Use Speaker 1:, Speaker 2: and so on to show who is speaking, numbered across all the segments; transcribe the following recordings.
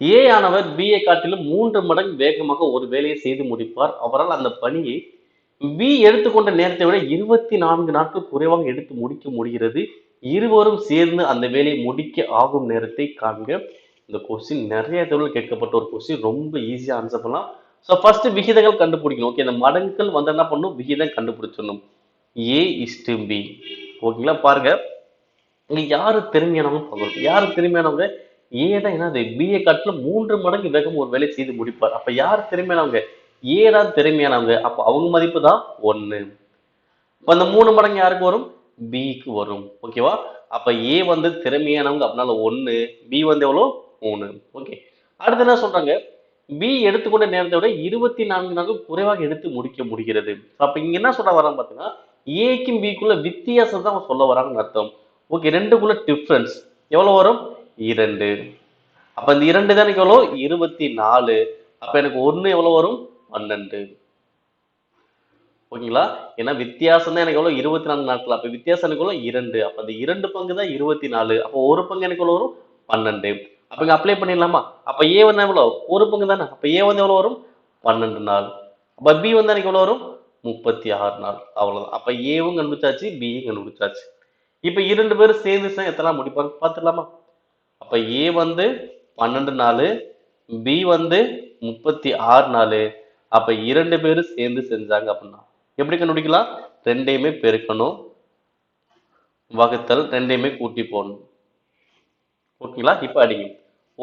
Speaker 1: ஏ ஆனவர் பிஏ காட்டிலும் மூன்று மடங்கு வேகமாக ஒரு வேலையை செய்து முடிப்பார். அவரால் அந்த பணியை பி எடுத்துக்கொண்ட நேரத்தை விட இருபத்தி நான்கு நாட்கள் குறைவாக எடுத்து முடிக்க முடிகிறது. இருவரும் சேர்ந்து அந்த வேலையை முடிக்க ஆகும் நேரத்தை காண்க. இந்த கொஸ்டின் நிறைய தகவல் கேட்கப்பட்ட ஒரு கொஸ்டின் ரொம்ப ஈஸியாக ஆன்சர் பண்ணலாம். ஸோ ஃபர்ஸ்ட் விகிதங்கள் கண்டுபிடிக்கணும். ஓகே இந்த மடங்குகள் வந்து என்ன பண்ணும்? விகிதம் கண்டுபிடிச்சிடணும். ஏ இஸ்டு பி ஓகேங்களா பாருங்க. இங்கே யார் திறமையானவங்க பார்க்கணும். யார் திறமையானவங்க? ஏ தான் என்னது? பிஏ காட்டிலும் மூன்று மடங்கு வேகம் ஒரு வேலை செய்து முடிப்பார். அப்ப யார் திறமையானவங்க? ஏ தான் திறமையானவங்க. அப்ப அவங்க மதிப்பு தான் ஒன்று இப்போ அந்த மூணு மடங்கு யாருக்கு வரும்? பிக்கு வரும். ஓகேவா அப்ப ஏ வந்து திறமையானவங்க அப்படின்னால ஒன்று பி வந்து எவ்வளோ மூணு. ஓகே அடுத்து என்ன சொல்றாங்க? பி எடுத்துக்கொண்ட நேரத்தை விட இருபத்தி நான்கு நாட்கள் குறைவாக எடுத்து முடிக்க முடிகிறது. அப்ப இங்க என்ன சொல்ல வராங்க பார்த்தீங்கன்னா ஏக்கும் பிக்குள்ள வித்தியாசம் தான் சொல்ல வராங்கன்னு அர்த்தம். ஓகே ரெண்டுக்குள்ள டிஃப்ரென்ஸ் எவ்வளோ வரும்? இரண்டு. அப்ப இந்த இரண்டு தான் எனக்கு இருபத்தி நாலு. அப்ப எனக்கு ஒன்று எவ்வளவு வரும்? பன்னெண்டு. ஓகேங்களா? ஏன்னா வித்தியாசம் தான் எனக்கு எவ்வளோ இருபத்தி நாலு நாட்கள். அப்போ வித்தியாசம் எனக்கு எவ்வளோ இரண்டு. அப்போ அந்த இரண்டு பங்கு தான் இருபத்தி நாலு. அப்போ ஒரு பங்கு எனக்கு எவ்வளோ வரும்? பன்னெண்டு. அப்போ இங்கே அப்ளை பண்ணிடலாமா? அப்போ ஏ வந்து எவ்வளோ ஒரு பங்கு தானே. அப்போ ஏ வந்து எவ்வளவு வரும்? பன்னெண்டு நாள். அப்போ பி வந்து எனக்கு எவ்வளவு வரும்? முப்பத்தி ஆறு நாள். அவ்வளோதான் அப்போ ஏவும் கண்டுபிடிச்சாச்சு பியும் கண்டுபிடிச்சாச்சு. இப்போ இரண்டு பேரும் சேர்ந்து எத்தனை முடிப்பாங்க? பார்த்துடலாமா? அப்போ ஏ வந்து பன்னெண்டு நாள் பி வந்து முப்பத்தி ஆறு நாள் அப்போ இரண்டு பேரும் சேர்ந்து செஞ்சாங்க அப்படின்னா எப்படி கண்டுபிடிக்கலாம்? ரெண்டையுமே பெருக்கணும். வகுத்தல் ரெண்டையுமே கூட்டி போடணும். ஓகேங்களா? இப்போ அடிங்க.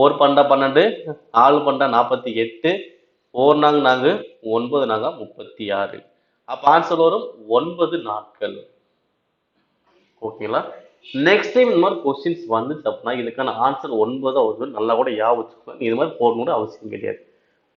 Speaker 1: ஒரு பண்டா பன்னெண்டு ஆள் பண்டா நாற்பத்தி எட்டு ஓர் நாங்க நாங்க ஒன்பது நாங்க முப்பத்தி ஆறு. அப்போ ஆன்சர் வரும் ஒன்பது நாட்கள். ஓகேங்களா? நெக்ஸ்ட் டைம் இந்த மாதிரி கொஸ்டின்ஸ் வந்துச்சு அப்படின்னா இதுக்கான ஆன்சர் ஒன்பதா வருது நல்லா கூட ஞாபகம் இது மாதிரி போடணும்னு அவசியம் கிடையாது.